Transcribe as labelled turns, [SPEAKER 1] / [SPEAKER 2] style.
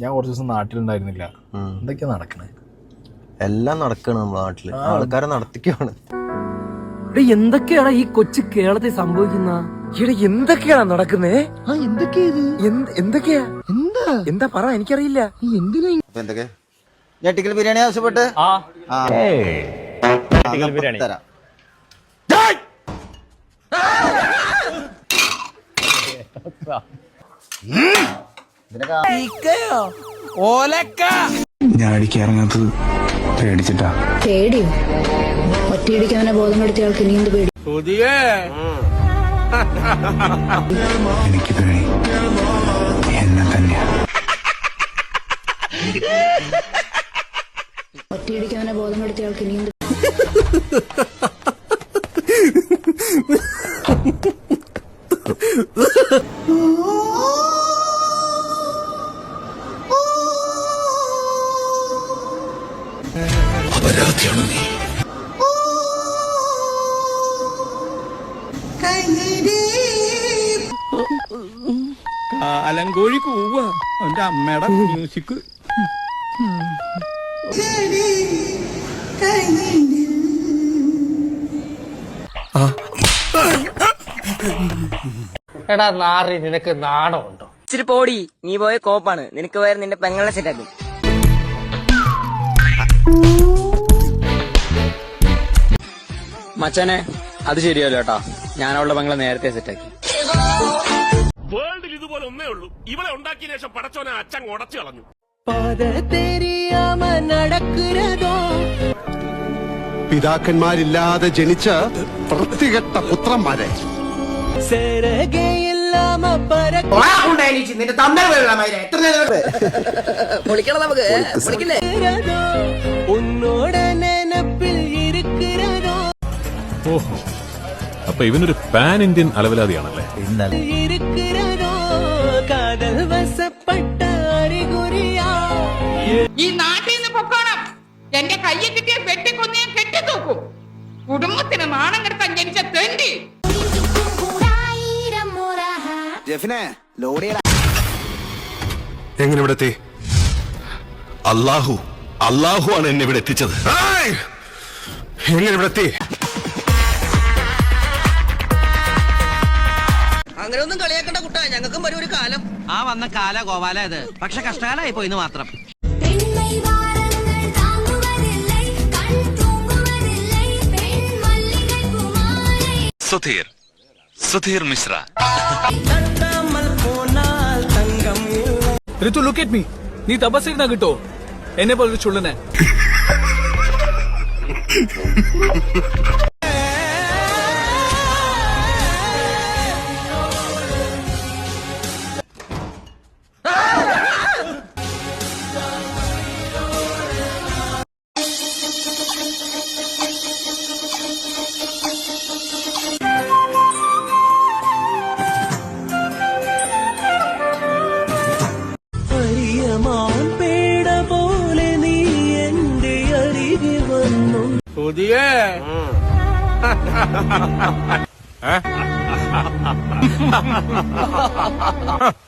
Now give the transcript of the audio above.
[SPEAKER 1] ഞാൻ കുറച്ച് ദിവസം നാട്ടിലുണ്ടായിരുന്നില്ല. എന്തൊക്കെയാ നടക്കണേ?
[SPEAKER 2] എല്ലാം നടക്കണ നമ്മുടെ നാട്ടിൽ. ആൾക്കാരെ നടത്തിക്കാണ്.
[SPEAKER 3] എടാ എന്തൊക്കെയാണ് ഈ കൊച്ചു കേരളത്തിൽ സംഭവിക്കുന്ന? എന്തൊക്കെയാണ് നടക്കുന്നേ? എന്തൊക്കെയാ? എന്താ? എന്താ പറ എനിക്കറിയില്ല. എന്തിനാ
[SPEAKER 4] ഞെട്ടിക്കൽ ബിരിയാണി ആവശ്യപ്പെട്ട്? എന്നാ തരാം.
[SPEAKER 5] ഞാൻ അടിക്കാൻ ഇറങ്ങാത്തത് പേടിച്ചിട്ടാ.
[SPEAKER 6] പേടിയോ ഒറ്റയടിക്ക് അവനെ ബോധം കെടുത്തിയ ആൾക്ക് ഇനി എന്ത് പേടി?
[SPEAKER 5] എനിക്ക് പേടി. എന്നെ തന്നെയാ.
[SPEAKER 6] ഒറ്റയടിക്ക് അവനെ ബോധം കെടുത്തിയ ആൾക്ക് ഇനി എന്ത്
[SPEAKER 7] കാലങ്കോഴി കൂവ അവന്റെ അമ്മയുടെ മ്യൂസിക്
[SPEAKER 8] എടാ നാറി നിനക്ക് നാണമുണ്ടോ?
[SPEAKER 3] ഇച്ചിരി പോടി. നീ പോയ കോപ്പാണ്. നിനക്ക് വേറെ നിന്റെ പെങ്ങളെ സെറ്റാക്കും മച്ചാനെ അത് ശരിയല്ലോ കേട്ടാ. ഞാൻ അവളുടെ പെങ്ങളെ നേരത്തെ സെറ്റാക്കി
[SPEAKER 9] വേൾഡിൽ ഇതുപോലെ ഒന്നേ ഉള്ളൂ. ഇവളെ ഉണ്ടാക്കിയ ശേഷം പടച്ചോനെ അച്ഛൻ ഉടച്ചു കളഞ്ഞു.
[SPEAKER 10] പിതാക്കന്മാരില്ലാതെ ജനിച്ച വൃത്തികെട്ട പുത്രന്മാരെ.
[SPEAKER 3] പൊളിക്കണം
[SPEAKER 9] ഓഹോ അപ്പൊ ഇവനൊരു പാൻ ഇന്ത്യൻ അലവലാതിയാണല്ലേ?
[SPEAKER 11] ഈ നാട്ടിൽ നിന്ന് പൊക്കോണം. എന്റെ കയ്യിൽ കിട്ടിയ വെട്ടിക്കൊന്ന് ഞാൻ കെട്ടിത്തൂക്കും. കുടുംബത്തിന് നാണം കെടുത്താൻ ജനിച്ച തെണ്ടി.
[SPEAKER 10] എങ്ങനെ ഇവിടെ എത്തി അള്ളാഹു അള്ളാഹു ആണ് എന്നെ ഇവിടെ എത്തിച്ചത്. എങ്ങനെ ഇവിടെ എത്തി
[SPEAKER 3] അങ്ങനെ ഒന്നും കളിയാക്കണ്ട കുട്ടാ. ഞങ്ങൾക്കും വരും ഒരു കാലം.
[SPEAKER 8] ആ വന്ന കാല ഗോപാല ഇത്. പക്ഷെ കഷ്ടകാലായി പോയിന്ന് മാത്രം.
[SPEAKER 5] Sudheer Sudheer Mishra.
[SPEAKER 7] Ritu look at me നീ തപസ്സിരുന്നാ കിട്ടോ? എന്നെ പോലൊരു ചുള്ളനെ. 어디에? 응.